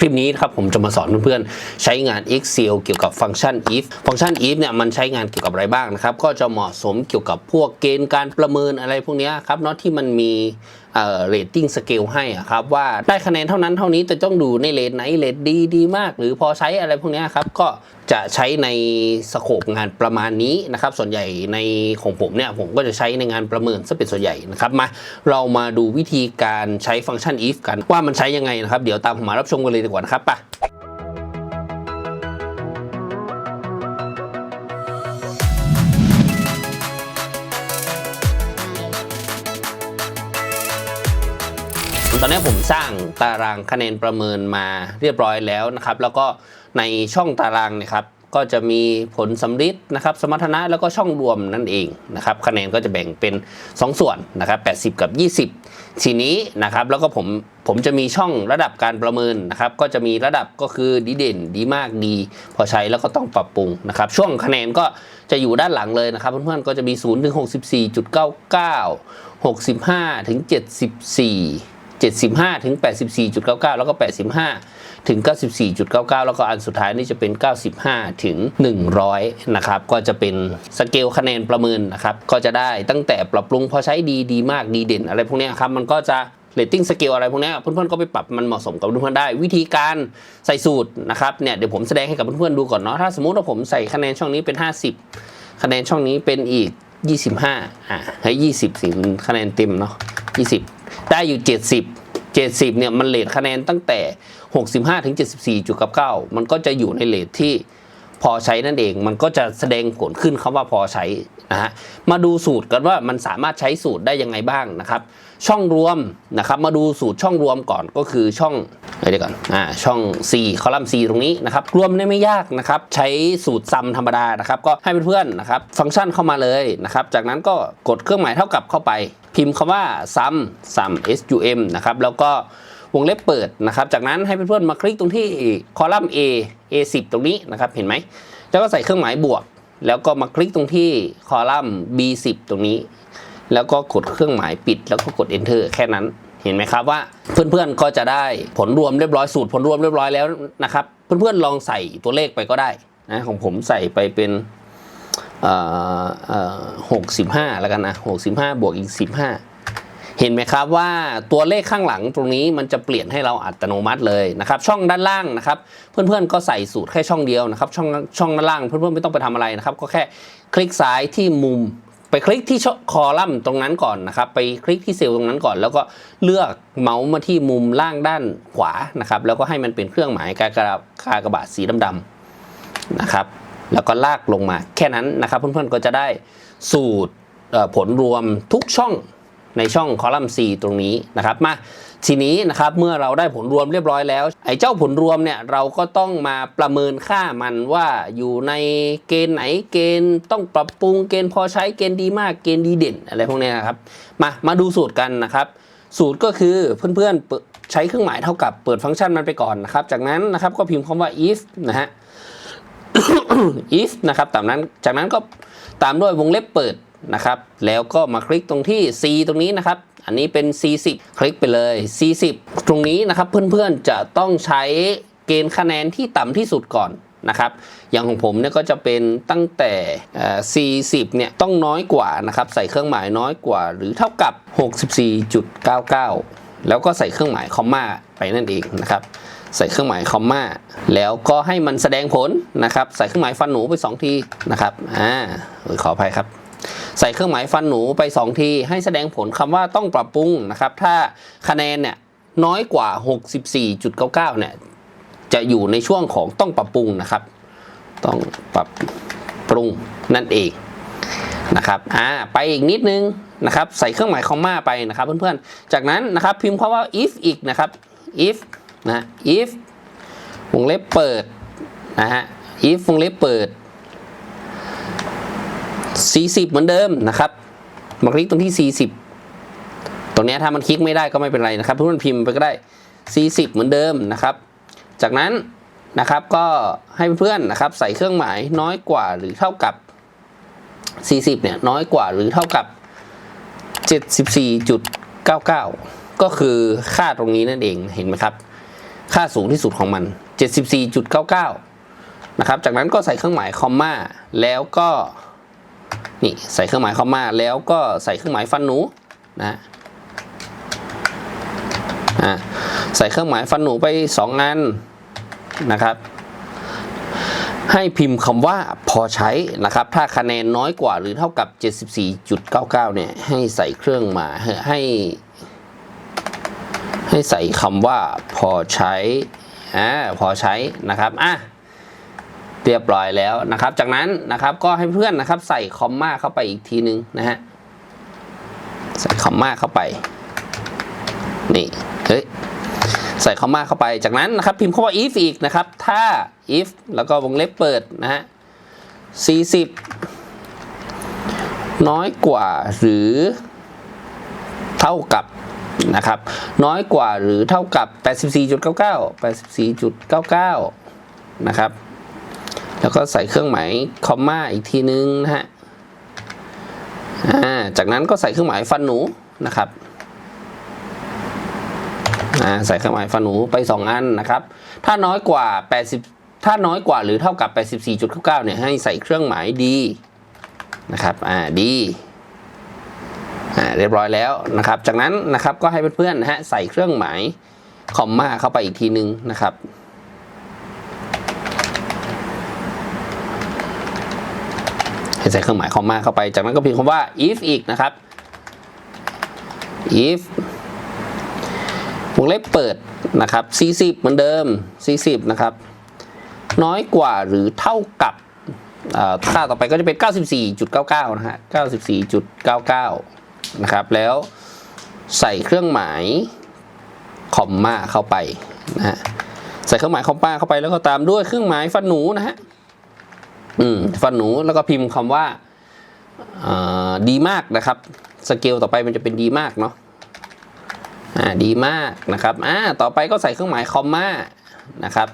คลิปนี้ครับผมจะมาสอนเพื่อนๆ ใช้งาน Excel เกี่ยวกับฟังก์ชัน if ฟังก์ชัน if เนี่ยมันใช้งานเกี่ยวกับอะไรบ้างนะครับ ก็จะเหมาะสมเกี่ยวกับพวกเกณฑ์การประเมินอะไรพวกนี้ครับเนาะที่มันมี เอ่อ rating scale ให้ครับว่าได้คะแนนเท่านั้นเท่านี้จะต้องดูในเลทไหนเลทดีดีมาก หรือพอใช้อะไรพวกนี้ครับก็จะใช้ในสโคปงานประมาณนี้นะครับส่วนใหญ่ในของผมเนี่ยผมก็จะใช้ในงานประเมินซะเป็นส่วนใหญ่นะครับมาเรามาดูวิธีการใช้ฟังก์ชัน if กันว่ามันใช้ยังไงนะครับ เดี๋ยวตามผมมารับชมกันเลยดีกว่านะครับไป ตอนนี้ผมสร้างตารางคะแนนประเมินมาเรียบร้อยแล้วนะครับ แล้วก็ในช่องตารางนะครับก็จะมีผลสำริดนะครับ สมรรถนะแล้วก็ช่องรวมนั่นเองนะครับ คะแนนก็จะแบ่งเป็น 2 ส่วนนะครับ 80 กับ 20 ทีนี้นะครับ แล้วก็ผมผมจะมีช่องระดับการประเมินนะครับ ก็จะมีระดับก็คือดีเด่นดีมากดี พอใช้แล้วก็ต้องปรับปรุงนะครับ ช่วงคะแนนก็จะอยู่ด้านหลังเลยนะครับ เพื่อนๆก็จะมี0ถึง64.99 65ถึง74 75 ถึง 84.99 แล้วก็ 85 ถึง 94.99 แล้วก็อันสุดท้ายนี่จะเป็น 95 ถึง 100 นะครับ ก็จะเป็นสเกลคะแนนประเมินนะครับ ก็จะได้ตั้งแต่ปรับปรุงพอใช้ดีดีมากดีเด่น อะไรพวกนี้ครับ มันก็จะเรตติ้งสเกลอะไรพวกนี้เพื่อนๆก็ไปปรับมันเหมาะสมกับเพื่อนๆได้ วิธีการใส่สูตรนะครับเนี่ยเดี๋ยวผมแสดงให้กับเพื่อนๆดูก่อนเนาะถ้าสมมุติว่าผมใส่คะแนนช่องนี้เป็น 50 คะแนนช่องนี้เป็นอีก 25อะให้20สิคะแนนเต็มเนาะ20 ได้อยู่ 70 70เนี่ยมันเลทคะแนนตั้งแต่ 65ถึง74.9 มันก็จะอยู่ในเลทที่พอใช้นั่นเอง มันก็จะแสดงผลขึ้นคำว่าพอใช้ นะฮะมาดูสูตรกันว่ามันสามารถใช้สูตรได้ยังไงบ้างนะครับช่องรวมนะครับมาดูสูตรช่องรวมก่อนก็คือช่องเดี๋ยวก่อนอ่าช่อง C คอลัมน์ C ตรงนี้นะครับรวมได้ไม่ยากนะครับใช้สูตรซัมธรรมดานะครับก็ให้เพื่อนๆนะครับฟังก์ชันเข้ามาเลยนะครับจากนั้นก็กดเครื่องหมายเท่ากับเข้าไป พิมพ์คำว่า sum sum sum นะครับแล้วก็วงเล็บเปิดนะครับจากนั้นให้เพื่อนๆมาคลิกตรงที่คอลัมน์ A A10 ตรงนี้นะครับเห็นไหมแล้วก็ใส่เครื่องหมายบวก แล้วก็มาคลิกตรงที่คอลัมน์ B10 ตรงนี้ แล้วก็กดเครื่องหมายปิด แล้วก็กด enter แค่นั้นเห็นไหมครับว่าเพื่อนๆก็จะได้ผลรวมเรียบร้อยสูตรผลรวมเรียบร้อยแล้วนะครับ เพื่อนๆลองใส่ตัวเลขไปก็ได้นะของผมใส่ไปเป็นหกสิบห้าแล้วกันนะหกสิบห้าบวกอีกสิบห้า เห็นไหมครับว่าตัวเลขข้างหลังตรงนี้มันจะเปลี่ยนให้เราอัตโนมัติเลยนะครับ ช่องด้านล่างนะครับ เพื่อนๆก็ใส่สูตรแค่ช่องเดียวนะครับ ช่องช่องด้านล่างเพื่อนๆไม่ต้องไปทำอะไรนะครับ ก็แค่คลิกซ้ายที่มุม ไปคลิกที่คอลัมน์ตรงนั้นก่อนนะครับ ไปคลิกที่เซลล์ตรงนั้นก่อน แล้วก็เลือกเมาส์มาที่มุมล่างด้านขวานะครับ แล้วก็ให้มันเป็นเครื่องหมายกากระกากระบาดสีดำๆนะครับ แล้วก็ลากลงมาแค่นั้นนะครับ เพื่อนๆก็จะได้สูตรผลรวมทุกช่อง ในช่องคอลัมน์ C ตรงนี้นะครับมาทีนี้นะครับเมื่อเราได้ผลรวมเรียบร้อยแล้ว ไอ้เจ้าผลรวมเนี่ยเราก็ต้องมาประเมินค่ามันว่าอยู่ในเกณฑ์ไหนเกณฑ์ต้องปรับปรุงเกณฑ์พอใช้เกณฑ์ดีมากเกณฑ์ดีเด่นอะไรพวกนี้นะครับมามาดูสูตรกันนะครับ สูตรก็คือเพื่อนๆใช้เครื่องหมายเท่ากับเปิดฟังก์ชันมันไปก่อนนะครับ จากนั้นนะครับก็พิมพ์คำว่า if นะฮะ if นะครับตามนั้นจากนั้นก็ตามด้วยวงเล็บเปิด นะครับ แล้วก็มาคลิกตรงที่ C ตรงนี้นะครับ อันนี้เป็น C10 คลิกไปเลย C10 ตรงนี้นะครับเพื่อนๆจะต้องใช้เกณฑ์คะแนนที่ต่ำที่สุดก่อนนะครับ อย่างของผมเนี่ยก็จะเป็นตั้งแต่ C10 เนี่ยต้องน้อยกว่านะครับ ใส่เครื่องหมายน้อยกว่า หรือเท่ากับ 64.99 แล้วก็ใส่เครื่องหมายคอมมาไปนั่นเองนะครับใส่เครื่องหมายคอมมาแล้วก็ให้มันแสดงผลนะครับ ใส่เครื่องหมายฟันหนูไป 2 ทีนะครับอ่าขออภัยครับ ใส่เครื่องหมายฟันหนูไป 2 ที ให้แสดงผลคำว่าต้องปรับปรุงนะครับ ถ้าคะแนนเนี่ยน้อยกว่า 64.99 เนี่ย จะอยู่ในช่วงของต้องปรับปรุงนะครับ ต้องปรับปรุงนั่นเองนะครับอ่าไปอีกนิดนึงนะครับ ใส่เครื่องหมายคอมมาไปนะครับเพื่อนๆ จากนั้นนะครับพิมพ์คำว่า if อีกนะครับ if นะ if วงเล็บเปิดนะฮะ if วงเล็บเปิด 40 เหมือนเดิมนะครับมาคลิกตรงที่ 40 ตรงนี้ถ้ามันคลิกไม่ได้ก็ไม่เป็นไรนะครับเพื่อนๆพิมพ์ไปก็ได้ 40 เหมือนเดิมนะครับ จากนั้นนะครับก็ให้เพื่อนๆนะครับใส่เครื่องหมายน้อยกว่าหรือเท่ากับ 40 เนี่ยน้อยกว่าหรือเท่ากับ 74.99 ก็คือค่าตรงนี้นั่นเองเห็นไหมครับ ค่าสูงที่สุดของมัน 74.99 นะครับ จากนั้นก็ใส่เครื่องหมายคอมมาแล้วก็ นี่ใส่เครื่องหมายคอมมาแล้วก็ใส่เครื่องหมายฟันหนูนะอ่าใส่เครื่องหมายฟันหนูไป 2 อันนะครับ ให้พิมพ์คำว่าพอใช้นะครับ ถ้าคะแนนน้อยกว่าหรือเท่ากับ 74.99 เนี่ย ให้ใส่เครื่องหมายให้ ให้ใส่คำว่าพอใช้อ่าพอใช้นะครับอะ เรียบร้อยแล้วนะครับ จากนั้นนะครับก็ให้เพื่อนนะครับใส่คอมมาเข้าไปอีกทีนึงนะฮะใส่คอมมาเข้าไปนี่เฮ้ยใส่คอมมาเข้าไปจากนั้นนะครับพิมพ์คำว่า if อีกนะครับ ถ้า if แล้วก็วงเล็บเปิดนะฮะ40 น้อยกว่าหรือเท่ากับนะครับ น้อยกว่าหรือเท่ากับ 84.99 84.99 นะครับ แล้วก็ใส่เครื่องหมายคอมมาอีกทีนึงนะฮะจากนั้นก็ใส่เครื่องหมายฟันหนูนะครับใส่เครื่องหมายฟันหนูไป 2 อันนะครับ ถ้าน้อยกว่า 80 ถ้าน้อยกว่าหรือเท่ากับ 84.99เนี่ยให้ใส่เครื่องหมายดีนะครับอ่าดีอ่าเรียบร้อยแล้วนะครับ จากนั้นนะครับก็ให้เพื่อนๆนะฮะใส่เครื่องหมายคอมมาเข้าไปอีกทีนึงนะครับ ใส่เครื่องหมายคอมมาเข้าไป จากนั้นก็พิมพ์คำว่า if อีกนะครับ if วงเล็บเปิดนะครับ 40 เหมือนเดิม 40 นะครับ น้อยกว่าหรือเท่ากับค่าต่อไปก็จะเป็น 94.99 นะฮะ 94.99 นะครับ แล้วใส่เครื่องหมายคอมมาเข้าไปนะฮะ ใส่เครื่องหมายคอมมาเข้าไปแล้วก็ตามด้วยเครื่องหมายฟันหนูนะฮะ อืมฟันหนูแล้วก็พิมพ์คำว่าอ่าดีมากนะครับ สเกลต่อไปมันจะเป็นดีมากเนาะอ่าดีมากนะครับอ่าต่อไปก็ใส่เครื่องหมายคอมมานะครับ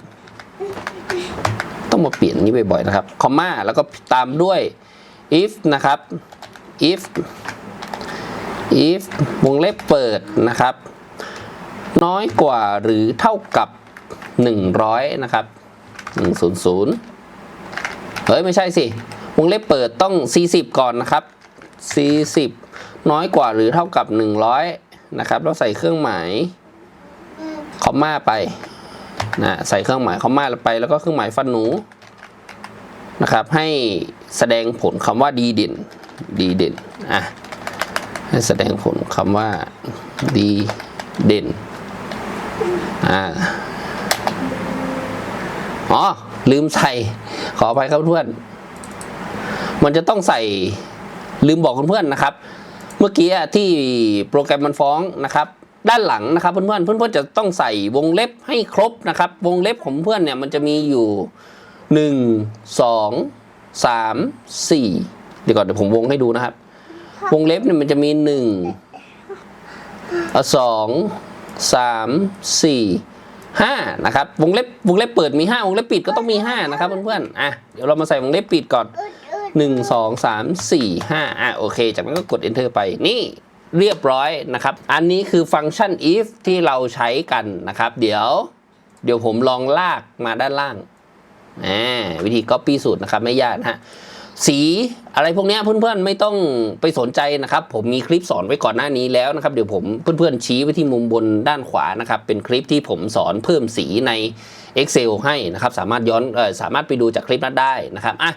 ต้องมาเปลี่ยนนี้บ่อยๆนะครับคอมมาแล้วก็ตามด้วย if นะครับ if if วงเล็บเปิดนะครับ น้อยกว่าหรือเท่ากับ 100 นะครับ 100 เฮ้ยไม่ใช่สิ วงเล็บเปิดต้อง 40 ก่อนนะครับ 40 น้อยกว่าหรือเท่ากับ 100 นะครับแล้วใส่เครื่องหมายคอมมาไปนะใส่เครื่องหมายคอมมาไป แล้วก็เครื่องหมายฟันหนูนะครับ ให้แสดงผลคำว่าดีเด่นดีเด่นอะให้แสดงผลคำว่าดีเด่นอ่าอ๋อลืมใส่ ขออภัยครับเพื่อน มันจะต้องใส่ลืมบอกเพื่อนๆนะครับ เมื่อกี้ที่โปรแกรมมันฟ้องนะครับ ด้านหลังนะครับเพื่อนๆเพื่อนๆจะต้องใส่วงเล็บให้ครบนะครับ วงเล็บของเพื่อนเนี่ยมันจะมีอยู่หนึ่งสองสามสี่เดี๋ยวก่อนเดี๋ยวผมวงให้ดูนะครับ วงเล็บเนี่ยมันจะมีหนึ่งส องสามสี่ห้านะครับวงเล็บวงเล็บเปิดมีห้าวงเล็บปิดก็ต้องมีห้านะครับเพื่อนๆอะเดี๋ยวเรามาใส่วงเล็บปิดก่อนหนึ่งสองสามสี่ห้าอะโอเค จากนั้นก็กด enter ไปนี่เรียบร้อยนะครับ อันนี้คือฟังก์ชัน if ที่เราใช้กันนะครับ เดี๋ยว เดี๋ยวผมลองลากมาด้านล่างอ่าวิธี copy สูตรนะครับ ไม่ยากนะฮะ สีอะไรพวกนี้เพื่อนๆไม่ต้องไปสนใจนะครับ ผมมีคลิปสอนไว้ก่อนหน้านี้แล้วนะครับเดี๋ยวผมเพื่อนๆชี้ไว้ที่มุมบนด้านขวานะครับ เป็นคลิปที่ผมสอนเพิ่มสีใน Excel ให้นะครับ สามารถย้อนออสามารถไปดูจากคลิปนั้นได้นะครับอะ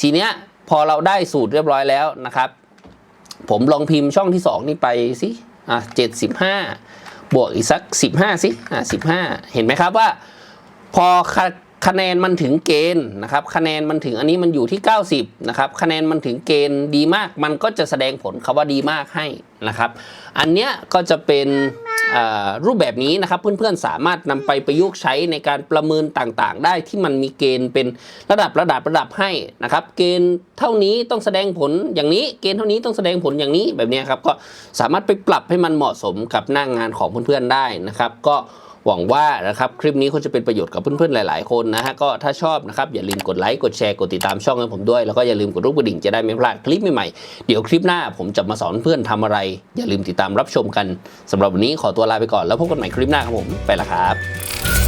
ทีเนี้ยพอเราได้สูตรเรียบร้อยแล้วนะครับ ผมลองพิมพ์ช่องที่ 2 นี่ไปสิอะ75บวกอีกสัก 15 สิอะ15 เห็นไหมครับว่า พอ คะแนนมันถึงเกณฑ์นะครับคะแนนมันถึงอันนี้มันอยู่ที่ 90นะครับคะแนนมันถึงเกณฑ์ดีมาก มันก็จะแสดงผลคำว่าดีมากให้นะครับ อันเนี้ยก็จะเป็นรูปแบบนี้นะครับเพื่อนๆสามารถนำไปประยุกต์ใช้ในการประเมินต่างๆ ได้ที่มันมีเกณฑ์เป็นระดับระดับระดับให้นะครับ เกณฑ์เท่านี้ต้องแสดงผลอย่างนี้ เกณฑ์เท่านี้ต้องแสดงผลอย่างนี้แบบนี้ครับก็สามารถไปปรับให้มันเหมาะสมกับหน้างงานของเพื่อนๆได้นะครับ ก็ หวังว่านะครับคลิปนี้คงจะเป็นประโยชน์กับเพื่อนๆหลาย ๆ คนนะฮะก็ถ้าชอบนะครับอย่าลืมกดไลค์กดแชร์กดติดตามช่องให้ผมด้วยแล้วก็อย่าลืมกดรูปกระดิ่งจะได้ไม่พลาดคลิปใหม่ๆเดี๋ยวคลิปหน้าผมจะมาสอนเพื่อนทำอะไร อย่าลืมติดตามรับชมกันสำหรับวันนี้ขอตัวลาไปก่อนแล้วพบกันใหม่คลิปหน้าครับผมไปละครับ